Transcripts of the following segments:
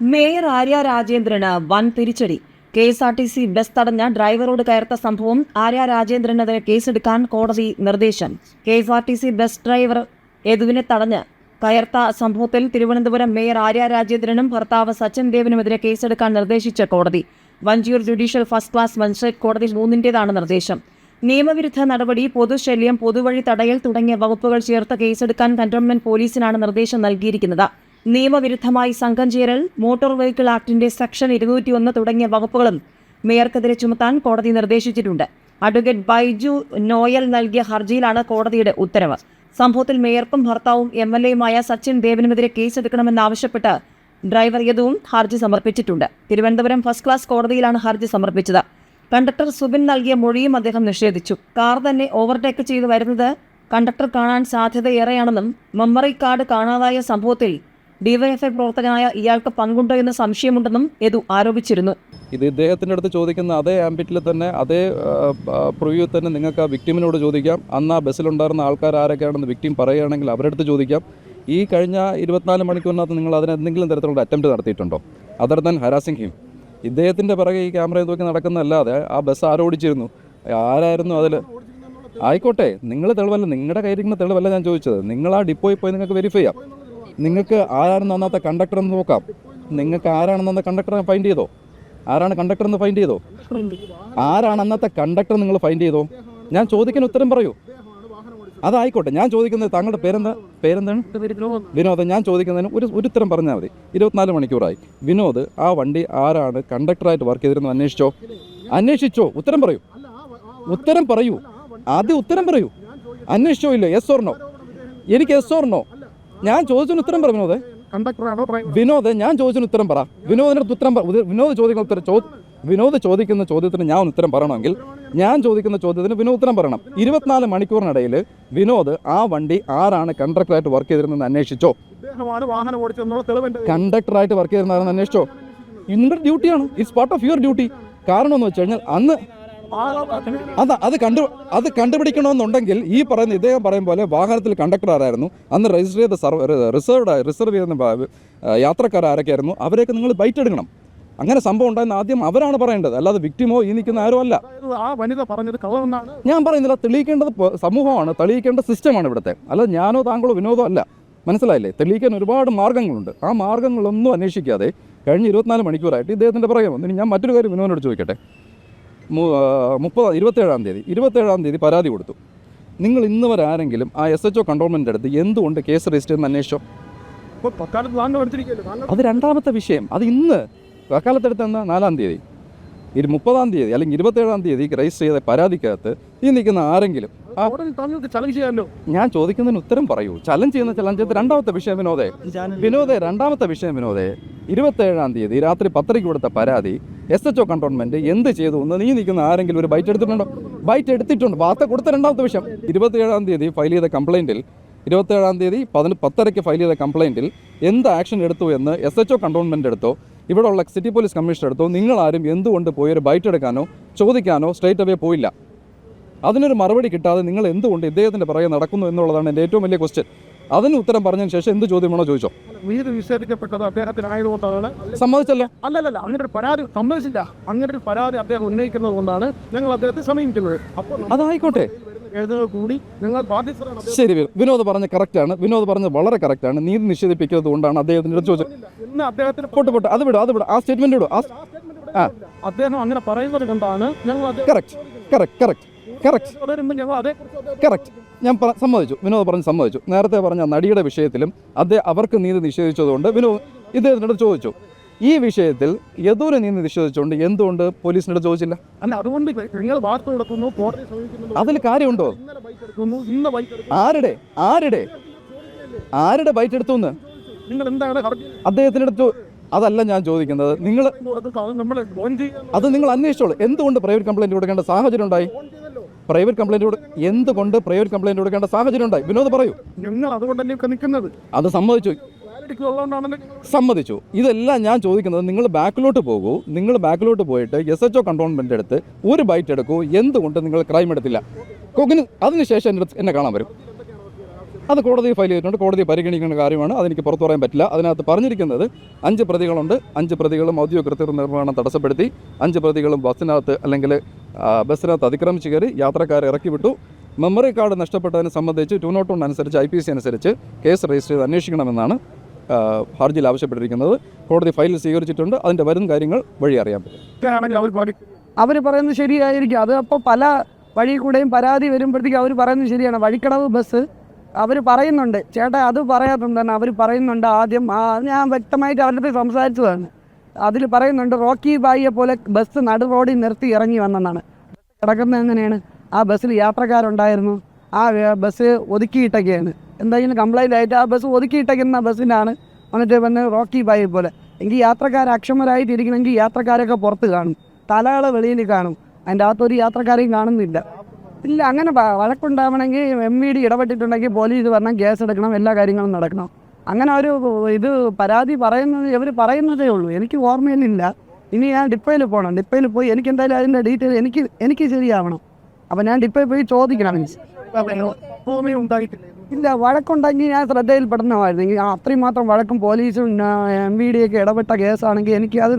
Mayor Arya രാജേന്ദ്രന് വൻ തിരിച്ചടി. K S R T C bus തടഞ്ഞ ഡ്രൈവറോട് കയർത്ത സംഭവം ആര്യ രാജേന്ദ്രനെതിരെ കേസെടുക്കാൻ കോടതി നിർദ്ദേശം. K S R T C bus driver യദുവിനെ തടഞ്ഞ് കയർത്ത സംഭവത്തിൽ തിരുവനന്തപുരം മേയർ ആര്യ രാജേന്ദ്രനും ഭർത്താവ് സച്ചിൻ ദേവിനുമെതിരെ കേസെടുക്കാൻ നിർദ്ദേശിച്ച കോടതി. Vanchiyoor judicial first class magistrate കോടതി മൂന്നിന്റേതാണ് നിർദ്ദേശം. നിയമവിരുദ്ധ നടപടി പൊതുശല്യം പൊതുവഴി തടയൽ തുടങ്ങിയ വകുപ്പുകൾ ചേർത്ത് കേസെടുക്കാൻ കന്റോൺമെന്റ് പോലീസിനാണ് നിർദ്ദേശം നൽകിയിരിക്കുന്നത്. നിയമവിരുദ്ധമായി സംഘം ചേരൽ മോട്ടോർ വെഹിക്കിൾ ആക്ടിന്റെ സെക്ഷൻ ഇരുന്നൂറ്റിയൊന്ന് തുടങ്ങിയ വകുപ്പുകളും മേയർക്കെതിരെ ചുമത്താൻ കോടതി നിർദ്ദേശിച്ചിട്ടുണ്ട്. അഡ്വക്കേറ്റ് ബൈജു നോയൽ നൽകിയ ഹർജിയിലാണ് കോടതിയുടെ ഉത്തരവ്. സംഭവത്തിൽ മേയർക്കും ഭർത്താവും എം എൽ എയുമായ സച്ചിൻ ദേവനുമെതിരെ കേസെടുക്കണമെന്നാവശ്യപ്പെട്ട് ഡ്രൈവർ യദുവും ഹർജി സമർപ്പിച്ചിട്ടുണ്ട്. തിരുവനന്തപുരം ഫസ്റ്റ് ക്ലാസ് കോടതിയിലാണ് ഹർജി സമർപ്പിച്ചത്. കണ്ടക്ടർ സുബിൻ നൽകിയ മൊഴിയും അദ്ദേഹം നിഷേധിച്ചു. കാർ തന്നെ ഓവർടേക്ക് ചെയ്തു വരുന്നത് കണ്ടക്ടർ കാണാൻ സാധ്യതയേറെയാണെന്നും മെമ്മറി കാർഡ് കാണാതായ സംഭവത്തിൽ ഡിവൈഎഫ്ഐ പ്രവർത്തകനായ ഇയാൾക്ക് പങ്കുണ്ടോ എന്ന് സംശയമുണ്ടെന്നും യദു ആരോപിച്ചിരുന്നു. ഇത് ഇദ്ദേഹത്തിന്റെ അടുത്ത് ചോദിക്കുന്ന അതേ ആംബിറ്റിൽ തന്നെ അതേ പ്രൊവ്യൂ തന്നെ നിങ്ങൾക്ക് ആ വിക്ടിമിനോട് ചോദിക്കാം. അന്ന് ആ ബസ്സിലുണ്ടായിരുന്ന ആൾക്കാർ ആരൊക്കെയാണെന്ന് വിക്ടിം പറയുകയാണെങ്കിൽ അവരുടെ അടുത്ത് ചോദിക്കാം. ഈ കഴിഞ്ഞ ഇരുപത്തിനാല് മണിക്കൂറിനകത്ത് നിങ്ങൾ അതിന് എന്തെങ്കിലും തരത്തിലുള്ള അറ്റംപ്റ്റ് നടത്തിയിട്ടുണ്ടോ? അതർ ദൻ ഹരാസിംഗ് ഹിം ഇദ്ദേഹത്തിന്റെ പിറകെ ഈ ക്യാമറയിൽ നോക്കി നടക്കുന്നതല്ലാതെ ആ ബസ് ആരോടിച്ചിരുന്നു ആരായിരുന്നു അതിൽ? ആയിക്കോട്ടെ നിങ്ങൾ തെളിവല്ല നിങ്ങളുടെ കയ്യിരിക്കുന്ന തെളിവല്ല ഞാൻ ചോദിച്ചത്. നിങ്ങൾ ആ ഡിപ്പോയിൽ പോയി നിങ്ങൾക്ക് വെരിഫൈ ചെയ്യാം. നിങ്ങൾക്ക് ആരാണ് നന്നാത്ത കണ്ടക്ടർ എന്ന് നോക്കാം. നിങ്ങൾക്ക് ആരാണ് നന്ന കണ്ടക്ടറെ ഫൈൻഡ് ചെയ്തോ? ആരാണ് കണ്ടക്ടർ എന്ന് ഫൈൻഡ് ചെയ്തോ? ആരാണ് അന്നത്തെ കണ്ടക്ടർ നിങ്ങൾ ഫൈൻഡ് ചെയ്തോ? ഞാൻ ചോദിക്കുന്ന ഉത്തരം പറയൂ. അതായിക്കോട്ടെ ഞാൻ ചോദിക്കുന്നത് താങ്കളുടെ പേരെന്താ? പേരെന്താണ്? വിനോദ്. ഞാൻ ചോദിക്കുന്നതിന് ഒരു ഒരു ഉത്തരം പറഞ്ഞാൽ മതി. ഇരുപത്തിനാല് മണിക്കൂറായി. വിനോദ് ആ വണ്ടി ആരാണ് കണ്ടക്ടറായിട്ട് വർക്ക് ചെയ്തിരുന്നത് അന്വേഷിച്ചോ? അന്വേഷിച്ചോ ഉത്തരം പറയൂ. ഉത്തരം പറയൂ. ആദ്യം ഉത്തരം പറയൂ. അന്വേഷിച്ചോ ഇല്ല എസ് ഓർണോ എനിക്ക് എസ് ഓർണോ ഞാൻ ചോദിച്ചതിന് ഉത്തരം പറ വിനോദ്. വിനോദ് ഞാൻ ചോദിച്ചതിന് ഉത്തരം പറ. വിനോദിന്റെ ഉത്തരം പറ. വിനോദ് ചോദിക്കുന്ന ഉത്തരം വിനോദ് ചോദിക്കുന്ന ചോദ്യത്തിന് ഞാൻ ഉത്തരം പറയണമെങ്കിൽ ഞാൻ ചോദിക്കുന്ന ചോദ്യത്തിന് വിനോദ് ഉത്തരം പറയണം. ഇരുപത്തിനാല് മണിക്കൂറിനിടയിൽ വിനോദ് ആ വണ്ടി ആരാണ് കണ്ടക്ടറായിട്ട് വർക്ക് ചെയ്തിരുന്നതെന്ന് അന്വേഷിച്ചോ? കണ്ടക്ടറായിട്ട് വർക്ക് ചെയ്തിരുന്നാരെന്ന് അന്വേഷിച്ചോ? നിങ്ങളുടെ ഡ്യൂട്ടിയാണ് it's part of your duty കാരണം എന്ന് വെച്ച് കഴിഞ്ഞാൽ അന്ന് അത് അത് കണ്ടു അത് കണ്ടുപിടിക്കണമെന്നുണ്ടെങ്കിൽ ഈ പറയുന്ന ഇദ്ദേഹം പറയും പോലെ വാഹനത്തിൽ കണ്ടക്ടർ ആരായിരുന്നു? അന്ന് രജിസ്റ്റർ ചെയ്ത സർവ് റിസർവ്ഡ് റിസർവ് ചെയ്യുന്ന യാത്രക്കാർ ആരൊക്കെയായിരുന്നു അവരെയൊക്കെ നിങ്ങൾ ബൈറ്റ് എടുക്കണം. അങ്ങനെ സംഭവം ഉണ്ടായെന്ന് ആദ്യം അവരാണ് പറയേണ്ടത്. അല്ലാതെ വിക്ടിമോ ഈ നിൽക്കുന്ന ആരും അല്ല. ആ വനിത പറഞ്ഞത് കളവെന്നാണ് ഞാൻ പറയുന്നില്ല തെളിയിക്കേണ്ടത് സമൂഹമാണ്. തെളിയിക്കേണ്ട സിസ്റ്റമാണ് ഇവിടുത്തെ. അല്ല ഞാനോ താങ്കളോ വിനോദോ അല്ല. മനസ്സിലായില്ലേ? തെളിയിക്കാൻ ഒരുപാട് മാർഗങ്ങളുണ്ട് ആ മാർഗങ്ങളൊന്നും അന്വേഷിക്കാതെ കഴിഞ്ഞ ഇരുപത്തിനാല് മണിക്കൂറായിട്ട് ഇദ്ദേഹത്തിന്റെ പുറകെ വന്നു. ഇനി ഞാൻ മറ്റൊരു കാര്യം വിനോദിനോട് ചോദിക്കട്ടെ? മുപ്പത് ഇരുപത്തേഴാം തീയതി ഇരുപത്തേഴാം തീയതി പരാതി കൊടുത്തു. നിങ്ങൾ ഇന്ന് വരെ ആരെങ്കിലും ആ എസ് എച്ച് ഒ കൺട്രോൾമെന്റ് അടുത്ത് എന്തുകൊണ്ട് കേസ് രജിസ്റ്റർ ചെയ്യുന്ന അന്വേഷിച്ചോ അത് രണ്ടാമത്തെ വിഷയം. അത് ഇന്ന് വക്കാലത്തെടുത്ത് എന്നാ നാലാം തീയതി. ഇരു മുപ്പതാം തീയതി അല്ലെങ്കിൽ ഇരുപത്തേഴാം തീയതി രജിസ്റ്റർ ചെയ്ത പരാതിക്കകത്ത് ഈ നിൽക്കുന്ന ആരെങ്കിലും ഞാൻ ചോദിക്കുന്നതിന് ഉത്തരം പറയൂ. ചലഞ്ച് ചെയ്യുന്ന ചലഞ്ച് ചെയ്ത രണ്ടാമത്തെ വിഷയം വിനോദേ. വിനോദേ രണ്ടാമത്തെ വിഷയം വിനോദേ. ഇരുപത്തേഴാം തീയതി രാത്രി പത്തരയ്ക്ക് കൊടുത്ത പരാതി എസ് എച്ച് ഒ കണ്ടോൺമെന്റ് എന്ത് ചെയ്തു? എന്ന് നീ നിൽക്കുന്ന ആരെങ്കിലും ഒരു ബൈറ്റ് എടുത്തിട്ടുണ്ടോ? ബൈറ്റ് എടുത്തിട്ടുണ്ട്. വാർത്ത കൊടുത്ത രണ്ടാമത്തെ വിഷയം. ഇരുപത്തിയേഴാം തീയതി ഫയൽ ചെയ്ത കംപ്ലൈന്റിൽ ഇരുപത്തേഴാം തീയതി പതിന് പത്തരയ്ക്ക് ഫയൽ ചെയ്ത കംപ്ലൈന്റിൽ എന്ത് ആക്ഷൻ എടുത്തു എന്ന് എസ് എച്ച് ഒ കണ്ടോൺമെന്റ് എടുത്തോ ഇവിടെ ഉള്ള സിറ്റി പോലീസ് കമ്മീഷണർ എടുത്തോ നിങ്ങളാരും എന്തുകൊണ്ട് പോയി ഒരു ബൈറ്റ് എടുക്കാനോ ചോദിക്കാനോ സ്ട്രേറ്റ് അവേ പോയില്ല. അതിനൊരു മറുപടി കിട്ടാതെ നിങ്ങൾ എന്തുകൊണ്ട് ഇദ്ദേഹത്തിന്റെ പുറകെ നടക്കുന്നു എന്നുള്ളതാണ് എന്റെ ഏറ്റവും വലിയ ക്വസ്റ്റ്യൻ അതിന് ഉത്തരം പറഞ്ഞതിന് ശേഷം എന്ത് ചോദ്യമാണോ ചോദിച്ചോ. വീട് നിഷേധിക്കപ്പെട്ടത് അദ്ദേഹത്തിനായതുകൊണ്ടാണ് സമ്മതിച്ചല്ലോ. അല്ലല്ലല്ല അങ്ങനെ ഒരു പരാതി സമ്മതിച്ചില്ല. അങ്ങനെ ഒരു പരാതി അദ്ദേഹം ഉന്നയിക്കുന്നത് കൊണ്ടാണ് ഞങ്ങൾ അദ്ദേഹത്തെ സമീപിക്കുന്നത് അപ്പോൾ അതായിക്കോട്ടെ. കൂടി നിങ്ങൾ ശരി വിനോദ് പറഞ്ഞ കറക്റ്റ് ആണ്. വിനോദ് പറഞ്ഞത് വളരെ കറക്റ്റ് ആണ്. നീതി നിഷേധിപ്പിക്കുന്നത് കൊണ്ടാണ് അദ്ദേഹത്തിന്റെ ചോദിച്ചത്. അദ്ദേഹത്തിന് പോട്ടെ പോട്ടെ. അത് വിടും അത് വിടും. ആ സ്റ്റേറ്റ്മെന്റ് വിടും ആ അദ്ദേഹം അങ്ങനെ പറയുന്നത് കൊണ്ടാണ് ഞങ്ങൾ correct correct correct correct correct ഞാൻ പറ സമ്മതിച്ചു. വിനോദ് പറഞ്ഞ് സമ്മതിച്ചു. നേരത്തെ പറഞ്ഞ നടിയുടെ വിഷയത്തിലും അദ്ദേഹം അവർക്ക് നീതി നിഷേധിച്ചതുകൊണ്ട് വിനോദ് ഇദ്ദേഹത്തിനോട് ചോദിച്ചു. ഈ വിഷയത്തിൽ യദൂര് നീതി നിഷേധിച്ചുകൊണ്ട് എന്തുകൊണ്ട് പോലീസിനോട് ചോദിച്ചില്ല? അല്ല അതുകൊണ്ട് നിങ്ങൾ വാർത്ത അതിൽ കാര്യമുണ്ടോ? ആരുടെ? ആരുടെ? ആരുടെ ബൈറ്റ് എടുത്തു നിങ്ങൾ എന്താണ് അദ്ദേഹത്തിന്റെ അതല്ല ഞാൻ ചോദിക്കുന്നത്. നിങ്ങൾ അത് നിങ്ങൾ അന്വേഷിച്ചോളൂ. എന്തുകൊണ്ട് പ്രൈവറ്റ് കംപ്ലൈന്റ് കൊടുക്കേണ്ട സാഹചര്യം ഉണ്ടായി? പ്രൈവറ്റ് കംപ്ലൈന്റ് എന്തുകൊണ്ട് പ്രൈവറ്റ് കംപ്ലൈന്റ് കൊടുക്കേണ്ട സാഹചര്യം ഉണ്ടായി വിനോദ് പറയൂ. ഞങ്ങൾ അതുകൊണ്ടല്ലേ നിൽക്കുന്നത്? അത് സമ്മതിച്ചു. സമ്മതിച്ചു. ഇതെല്ലാം ഞാൻ ചോദിക്കുന്നത് നിങ്ങൾ ബാക്കിലോട്ട് പോകൂ. നിങ്ങൾ ബാക്കിലോട്ട് പോയിട്ട് എസ് എച്ച് ഒ കണ്ടോൺമെന്റ് എടുത്ത് ഒരു ബൈറ്റ് എടുക്കൂ. എന്തുകൊണ്ട് നിങ്ങൾ ക്രൈം എടുത്തില്ല? കൊക്കിന് അതിനുശേഷം എന്നെ കാണാൻ വരും. അത് കോടതി ഫയൽ ചെയ്തിട്ടുണ്ട്. കോടതി പരിഗണിക്കേണ്ട കാര്യമാണ്. അതെനിക്ക് പുറത്തു പറയാൻ പറ്റില്ല. അതിനകത്ത് പറഞ്ഞിരിക്കുന്നത് അഞ്ച് പ്രതികളുണ്ട്. അഞ്ച് പ്രതികളും ഔദ്യോഗിക കൃത്യ നിർവഹണം തടസ്സപ്പെടുത്തി. അഞ്ച് പ്രതികളും ബസ്സിനകത്ത് അല്ലെങ്കിൽ ബസ്സിനകത്ത് അതിക്രമിച്ച് കയറി യാത്രക്കാരെ ഇറക്കി വിട്ടു. മെമ്മറി കാർഡ് നഷ്ടപ്പെട്ടതിനെ സംബന്ധിച്ച് ടു നോട്ട് വൺ അനുസരിച്ച് ഐ പി സി അനുസരിച്ച് കേസ് രജിസ്റ്റർ ചെയ്ത് അന്വേഷിക്കണമെന്നാണ് ഹർജിയിൽ ആവശ്യപ്പെട്ടിരിക്കുന്നത്. കോടതി ഫയൽ സ്വീകരിച്ചിട്ടുണ്ട്. അതിന്റെ വരും കാര്യങ്ങൾ വഴി അറിയാൻ പറ്റും. അവർ അവർ പറയുന്നത് ശരിയായിരിക്കും. അത് അപ്പോൾ പല വഴി കൂടെയും പരാതി വരുമ്പോഴത്തേക്കും അവർ പറയുന്നത് ശരിയാണ്. വഴിക്കടവ് ബസ് അവർ പറയുന്നുണ്ട്. ചേട്ടാ അത് പറയാറുണ്ടെന്ന് അവർ പറയുന്നുണ്ട് ആദ്യം. ഞാൻ വ്യക്തമായിട്ട് അവരുടെ അടുത്ത് സംസാരിച്ചതാണ്. അതിൽ പറയുന്നുണ്ട് റോക്കി ബായിയെ പോലെ ബസ് നടു റോഡിൽ നിർത്തി ഇറങ്ങി വന്നെന്നാണ്. കിടക്കുന്നത് എങ്ങനെയാണ്? ആ ബസ്സിൽ യാത്രക്കാരുണ്ടായിരുന്നു. ആ ബസ് ഒതുക്കിയിട്ടൊക്കെയാണ്. എന്തായാലും കംപ്ലൈന്റ് ആയിട്ട് ആ ബസ് ഒതുക്കിയിട്ടേക്കുന്ന ബസ്സിനാണ് വന്നിട്ട് വന്ന് റോക്കി ബായി പോലെ. എങ്കിൽ യാത്രക്കാർ അക്ഷമരായിട്ടിരിക്കണമെങ്കിൽ യാത്രക്കാരൊക്കെ പുറത്ത് കാണും. തലകളെ വെളിയിൽ കാണും. അതിന്റെ അകത്തൊരു യാത്രക്കാരെയും കാണുന്നില്ല. ഇല്ല അങ്ങനെ വഴക്കുണ്ടാവണമെങ്കിൽ എം വി ഡി ഇടപെട്ടിട്ടുണ്ടെങ്കിൽ പോലീസ് പറഞ്ഞാൽ കേസ് എടുക്കണം എല്ലാ കാര്യങ്ങളും നടക്കണം. അങ്ങനെ ഒരു ഇത് പരാതി പറയുന്നത് ഇവർ പറയുന്നതേ ഉള്ളൂ. എനിക്ക് ഓർമ്മയിലില്ല. ഇനി ഞാൻ ഡിപ്പോയിൽ പോകണം ഡിപ്പോയിൽ പോയി എനിക്ക് എന്തായാലും അതിന്റെ ഡീറ്റെയിൽ എനിക്ക് എനിക്ക് ശരിയാവണം. അപ്പം ഞാൻ ഡിപ്പോയിൽ പോയി ചോദിക്കണം. ഭൂമി ഉണ്ടായിട്ടില്ല? ഇല്ല വഴക്കുണ്ടെങ്കിൽ ഞാൻ ശ്രദ്ധയിൽ അത്രയും മാത്രം വഴക്കും പോലീസും എം വി ഡി ഒക്കെ ഇടപെട്ട കേസാണെങ്കിൽ എനിക്ക് അത്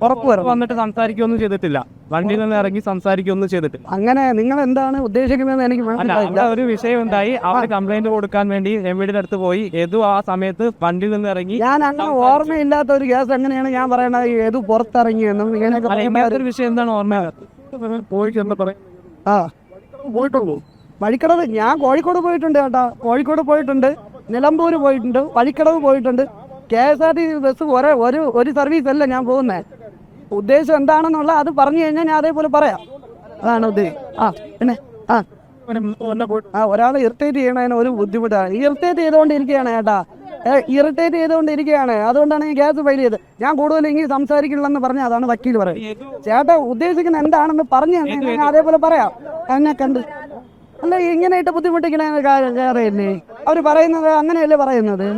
ഉറപ്പ് വരും വന്നിട്ട് സംസാരിക്കുകയൊന്നും ചെയ്തിട്ടില്ല. വണ്ടിയിൽ നിന്ന് ഇറങ്ങി സംസാരിക്കുകയൊന്നും ചെയ്തിട്ടില്ല. അങ്ങനെ നിങ്ങൾ എന്താണ് ഉദ്ദേശിക്കുന്നത് എനിക്ക് മനസ്സിലായില്ല. ഒരു വിഷയം ഉണ്ടായി. അവർ കംപ്ലൈന്റ് കൊടുക്കാൻ വേണ്ടി എം വിയുടെ അടുത്ത് പോയി. ഏതു ആ സമയത്ത് വണ്ടിയിൽ നിന്ന് ഇറങ്ങി ഞാൻ അങ്ങനെ ഓർമ്മയില്ലാത്ത ഒരു കേസ് എങ്ങനെയാണ് ഞാൻ പറയണത് ഏതു പുറത്തിറങ്ങിയെന്നും ഇങ്ങനെയൊക്കെ വിഷയം എന്താണ് ഓർമ്മ? പോയിട്ട് എന്താ പറയാ ആ. പോയിട്ടുള്ളൂ. വഴിക്കടവ് ഞാൻ കോഴിക്കോട് പോയിട്ടുണ്ട് കേട്ടോ. കോഴിക്കോട് പോയിട്ടുണ്ട് നിലമ്പൂർ പോയിട്ടുണ്ട് വഴിക്കടവ് പോയിട്ടുണ്ട്. K S R T C bus ഒരേ ഒരു ഒരു സർവീസ് അല്ല ഞാൻ പോകുന്നത് ഉദ്ദേശം എന്താണെന്നുള്ള അത് പറഞ്ഞു കഴിഞ്ഞാൽ ഞാൻ അതേപോലെ പറയാം. അതാണ് ഉദ്ദേശം. ആ പിന്നെ ആ. ആ ഒരാളെ ഇറിറ്റേറ്റ് ചെയ്യണതിന് ഒരു ബുദ്ധിമുട്ടാണ്. ഇറിറ്റേറ്റ് ചെയ്തുകൊണ്ടിരിക്കുകയാണ് ചേട്ടാ ഇറിറ്റേറ്റ് ചെയ്തുകൊണ്ടിരിക്കുകയാണ്. അതുകൊണ്ടാണ് ഞാൻ ഗ്യാസ് ഫയൽ ചെയ്ത് ഞാൻ കൂടുതൽ ഇങ്ങനെ സംസാരിക്കില്ലെന്ന് പറഞ്ഞാൽ അതാണ് വക്കീൽ പറയുന്നത്. ചേട്ടാ ഉദ്ദേശിക്കുന്ന എന്താണെന്ന് പറഞ്ഞു ഞാൻ അതേപോലെ പറയാം. എന്നെ കണ്ട് അല്ല ഇങ്ങനെയായിട്ട് ബുദ്ധിമുട്ടിക്കണേ കാര്യമില്ലേ അവർ പറയുന്നത് അങ്ങനെയല്ലേ പറയുന്നത്?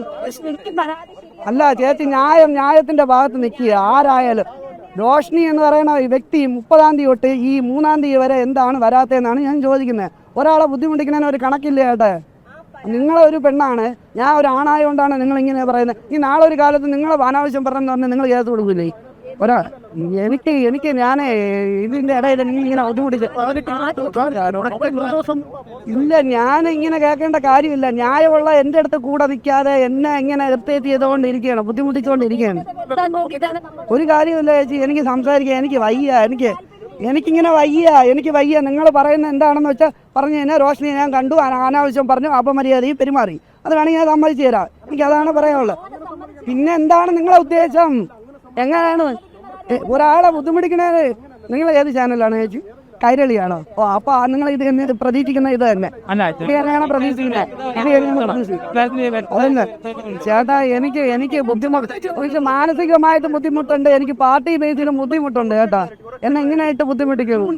അല്ല ചേച്ചി ന്യായം ന്യായത്തിന്റെ ഭാഗത്ത് നിൽക്കുക. ആരായാലും. റോഷ്നി എന്ന് പറയുന്ന വ്യക്തി മുപ്പതാം തീയതി തൊട്ട് ഈ മൂന്നാം തീയതി വരെ എന്താണ് വരാത്തതെന്നാണ് ഞാൻ ചോദിക്കുന്നത്. ഒരാളെ ബുദ്ധിമുട്ടിക്കുന്നതിന് ഒരു കണക്കില്ല ചേട്ടാ നിങ്ങളൊരു പെണ്ണാണ്. ഞാൻ ഒരു ആണായതുകൊണ്ടാണ് നിങ്ങൾ ഇങ്ങനെ പറയുന്നത്. ഈ നാളെ ഒരു കാലത്ത് നിങ്ങൾ അനാവശ്യം പറഞ്ഞെന്ന് പറഞ്ഞാൽ നിങ്ങൾ കേസ് കൊടുക്കില്ലേ ഒരാ എനിക്ക് എനിക്ക് ഞാൻ ഇതിന്റെ ഇടയിൽ നീ ഇങ്ങനെ ഇല്ല ഞാൻ ഇങ്ങനെ കേൾക്കേണ്ട കാര്യമില്ല. ന്യായമുള്ള എന്റെ അടുത്ത് കൂടെ നിൽക്കാതെ എന്നെ ഇങ്ങനെ ഇറിറ്റേറ്റ് ചെയ്തുകൊണ്ടിരിക്കുകയാണ് ബുദ്ധിമുട്ടിച്ചുകൊണ്ടിരിക്കുകയാണ്. ഒരു കാര്യമില്ല ചേച്ചി എനിക്ക് സംസാരിക്കാൻ എനിക്ക് വയ്യ എനിക്ക് എനിക്കിങ്ങനെ വയ്യ എനിക്ക് വയ്യ. നിങ്ങൾ പറയുന്ന എന്താണെന്ന് വെച്ചാൽ പറഞ്ഞു കഴിഞ്ഞാൽ റോഷനി ഞാൻ കണ്ടു അന- അനാവശ്യം പറഞ്ഞു അപമര്യാദയും പെരുമാറി. അത് വേണമെങ്കിൽ ഞാൻ സമ്മതിച്ചു തരാം. എനിക്ക് അതാണ് പറയാനുള്ളത്. പിന്നെ എന്താണ് നിങ്ങളെ ഉദ്ദേശം? എങ്ങനെയാണ് ഒരാളെ ബുദ്ധിമുട്ടിക്കണത് നിങ്ങൾ ഏത് ചാനലാണ് ചേച്ചി? കൈരളിയാണോ? ഓ അപ്പൊ നിങ്ങൾ ഇത് തന്നെ പ്രതീക്ഷിക്കുന്ന ഇത് തന്നെ. പ്രതീക്ഷിക്കുന്നത്? ചേട്ടാ എനിക്ക് എനിക്ക് ബുദ്ധിമുട്ട് മാനസികമായിട്ട് ബുദ്ധിമുട്ടുണ്ട് എനിക്ക് പാർട്ടി ബേസിലും ബുദ്ധിമുട്ടുണ്ട് കേട്ടാ എന്നെ ഇങ്ങനെയായിട്ട് ബുദ്ധിമുട്ടിക്കുന്നു